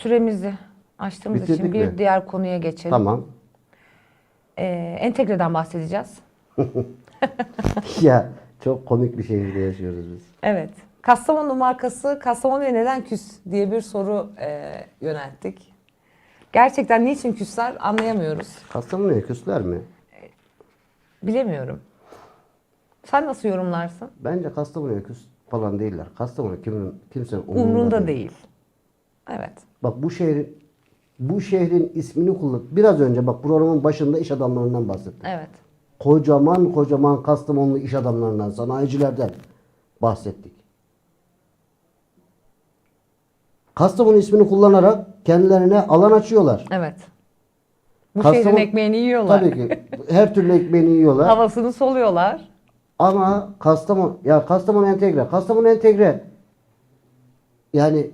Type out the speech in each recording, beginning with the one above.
süremizi açtığımız için Bitirdik bir mi? diğer konuya geçelim. Tamam. Ee, entegreden bahsedeceğiz. ya çok komik bir şehirde yaşıyoruz biz. Evet. Kastamonu markası Kastamonu'ya neden küs diye bir soru e, yönelttik. Gerçekten niçin küsler anlayamıyoruz. Kastamonu'ya küsler mi? Bilemiyorum. Sen nasıl yorumlarsın? Bence Kastamonu'ya küs falan değiller. Kastamonu kimin, kimsenin umurunda, Umrunda değil. değil. Evet. Bak bu şehrin bu şehrin ismini kullan. Biraz önce bak programın başında iş adamlarından bahsettim. Evet. Kocaman kocaman Kastamonlu iş adamlarından, sanayicilerden bahsettik. Kastamonu ismini kullanarak kendilerine alan açıyorlar. Evet. Bu Kastamonu- şehrin ekmeğini yiyorlar. Tabii ki her türlü ekmeğini yiyorlar. Havasını soluyorlar. Ama Kastamonu ya Kastamonu entegre. Kastamonu entegre yani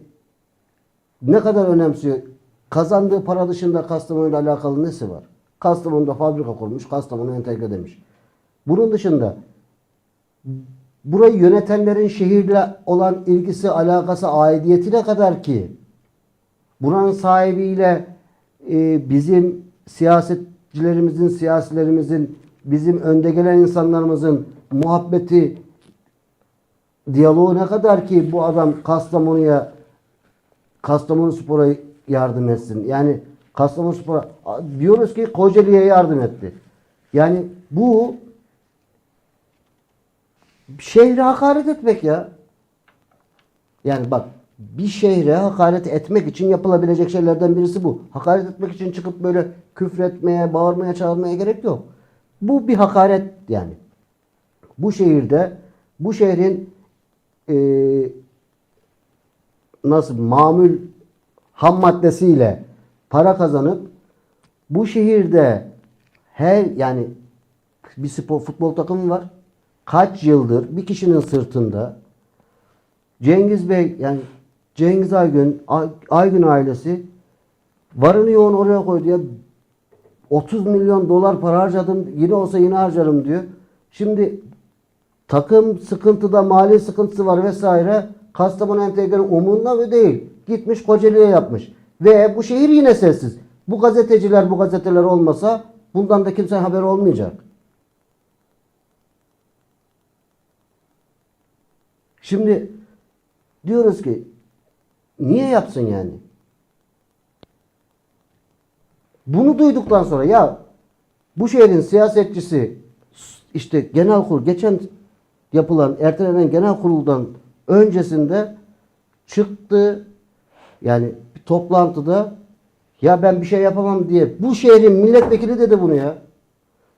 ne kadar önemsiyor? Kazandığı para dışında Kastamonu ile alakalı nesi var? Kastamonu'da fabrika kurmuş, Kastamonu entegre demiş. Bunun dışında burayı yönetenlerin şehirle olan ilgisi, alakası, aidiyetine kadar ki buranın sahibiyle e, bizim siyasetçilerimizin, siyasilerimizin, bizim önde gelen insanlarımızın muhabbeti, diyaloğu ne kadar ki bu adam Kastamonu'ya Kastamonu Spor'a yardım etsin. Yani Kastamonu Spor'a diyoruz ki Kocaeli'ye yardım etti. Yani bu şehre hakaret etmek ya. Yani bak bir şehre hakaret etmek için yapılabilecek şeylerden birisi bu. Hakaret etmek için çıkıp böyle küfretmeye, bağırmaya, çağırmaya gerek yok. Bu bir hakaret yani. Bu şehirde, bu şehrin eee nasıl mamul ham maddesiyle para kazanıp bu şehirde her yani bir spor futbol takımı var. Kaç yıldır bir kişinin sırtında Cengiz Bey yani Cengiz Aygün Ay- Aygün ailesi varını yoğun oraya koydu ya 30 milyon dolar para harcadım yine olsa yine harcarım diyor. Şimdi takım sıkıntıda mali sıkıntısı var vesaire. Kastamonu Entegre'nin umurunda mı değil. Gitmiş Kocaeli'ye yapmış. Ve bu şehir yine sessiz. Bu gazeteciler bu gazeteler olmasa bundan da kimsenin haber olmayacak. Şimdi diyoruz ki niye yapsın yani? Bunu duyduktan sonra ya bu şehrin siyasetçisi işte genel kurul geçen yapılan ertelenen genel kuruldan öncesinde çıktı yani bir toplantıda ya ben bir şey yapamam diye bu şehrin milletvekili dedi bunu ya.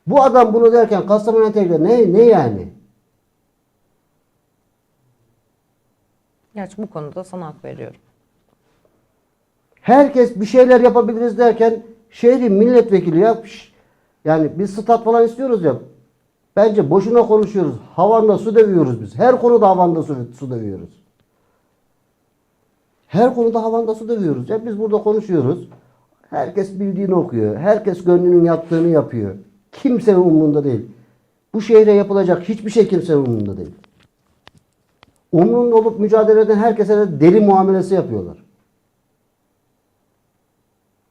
Bu adam bunu derken Kastamonu Entegre ne ne yani? Gerçi bu konuda sana hak veriyorum. Herkes bir şeyler yapabiliriz derken şehrin milletvekili ya yani biz stat falan istiyoruz ya. Bence boşuna konuşuyoruz. Havanda su dövüyoruz biz. Her konuda havanda su, su dövüyoruz. Her konuda havanda su dövüyoruz. Ya biz burada konuşuyoruz. Herkes bildiğini okuyor. Herkes gönlünün yaptığını yapıyor. Kimsenin umurunda değil. Bu şehre yapılacak hiçbir şey kimsenin umurunda değil. Umurunda olup mücadele eden herkese de deli muamelesi yapıyorlar.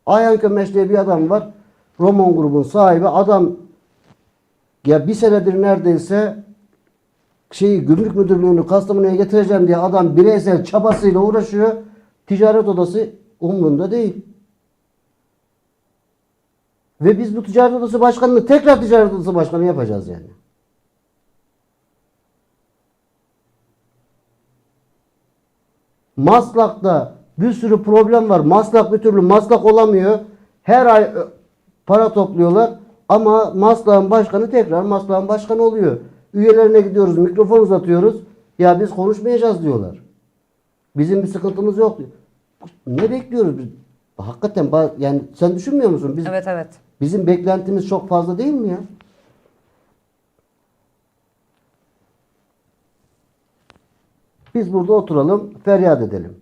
Ayhan Kömeş diye bir adam var. Roman grubun sahibi. Adam ya bir senedir neredeyse şeyi gümrük müdürlüğünü Kastamonu'ya getireceğim diye adam bireysel çabasıyla uğraşıyor. Ticaret odası umrunda değil. Ve biz bu ticaret odası başkanını tekrar ticaret odası başkanı yapacağız yani. Maslak'ta bir sürü problem var. Maslak bir türlü Maslak olamıyor. Her ay ö, para topluyorlar. Ama Maslak'ın başkanı tekrar Maslak'ın başkanı oluyor. Üyelerine gidiyoruz, mikrofon uzatıyoruz. Ya biz konuşmayacağız diyorlar. Bizim bir sıkıntımız yok diyor. Ne bekliyoruz biz? Hakikaten yani sen düşünmüyor musun? Biz Evet evet. Bizim beklentimiz çok fazla değil mi ya? Biz burada oturalım, feryat edelim.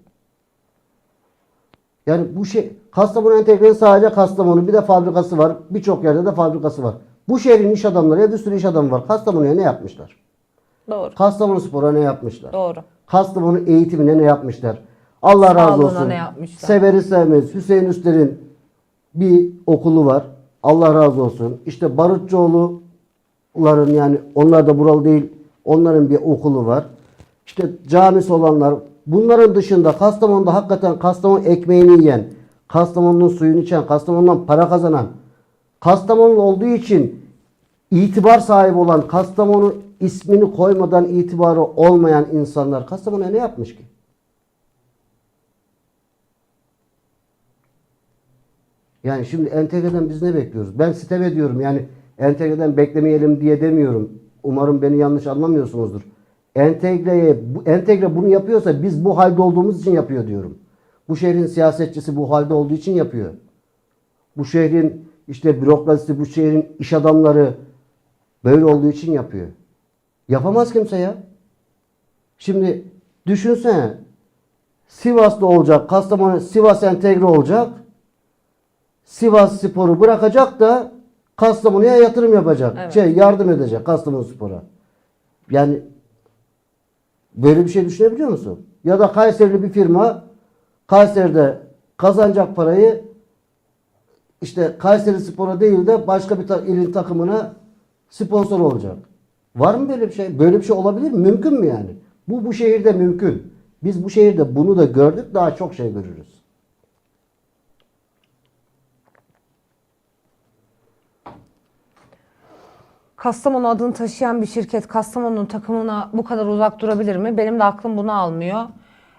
Yani bu şey, Kastamonu Entegre'nin sadece Kastamonu, bir de fabrikası var. Birçok yerde de fabrikası var. Bu şehrin iş adamları, ya bir sürü iş adamı var. Kastamonu'ya ne yapmışlar? Doğru. Kastamonu Spor'a ne yapmışlar? Doğru. Kastamonu eğitimine ne yapmışlar? Allah razı Sağlığına olsun. ne yapmışlar? Severi sevmez. Hüseyin Üster'in bir okulu var. Allah razı olsun. İşte Barutçuoğlu'ların yani onlar da buralı değil. Onların bir okulu var. İşte camisi olanlar. Bunların dışında Kastamonu'da hakikaten Kastamonu ekmeğini yiyen, Kastamonu'nun suyunu içen, Kastamonu'dan para kazanan, Kastamonu olduğu için itibar sahibi olan, Kastamonu ismini koymadan itibarı olmayan insanlar Kastamonu'ya ne yapmış ki? Yani şimdi entegreden biz ne bekliyoruz? Ben sitem ediyorum yani entegreden beklemeyelim diye demiyorum. Umarım beni yanlış anlamıyorsunuzdur. Entegreye, entegre bunu yapıyorsa biz bu halde olduğumuz için yapıyor diyorum. Bu şehrin siyasetçisi bu halde olduğu için yapıyor. Bu şehrin işte bürokrasisi, bu şehrin iş adamları böyle olduğu için yapıyor. Yapamaz kimse ya. Şimdi düşünsene Sivas'ta olacak, Kastamonu, Sivas entegre olacak. Sivas Spor'u bırakacak da Kastamonu'ya yatırım yapacak. Evet. Şey yardım edecek Kastamonu Spor'a. Yani böyle bir şey düşünebiliyor musun? Ya da Kayserili bir firma Kayseri'de kazanacak parayı işte Kayseri Spor'a değil de başka bir ta- ilin takımına sponsor olacak. Var mı böyle bir şey? Böyle bir şey olabilir mi? Mümkün mü yani? Bu bu şehirde mümkün. Biz bu şehirde bunu da gördük. Daha çok şey görürüz. Kastamonu adını taşıyan bir şirket Kastamonu'nun takımına bu kadar uzak durabilir mi? Benim de aklım bunu almıyor.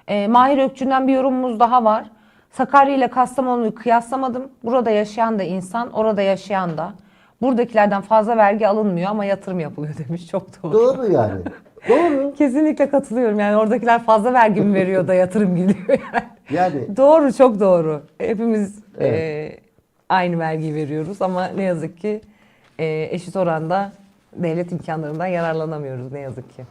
Ee, Mahir Ökçü'nden bir yorumumuz daha var. Sakarya ile Kastamonu'yu kıyaslamadım. Burada yaşayan da insan, orada yaşayan da. Buradakilerden fazla vergi alınmıyor ama yatırım yapılıyor demiş. Çok doğru. Doğru yani. Doğru. Kesinlikle katılıyorum. Yani oradakiler fazla vergi mi veriyor da yatırım gidiyor yani. Yani Doğru, çok doğru. Hepimiz Evet. e, aynı vergiyi veriyoruz ama ne yazık ki e, eşit oranda devlet imkanlarından yararlanamıyoruz ne yazık ki.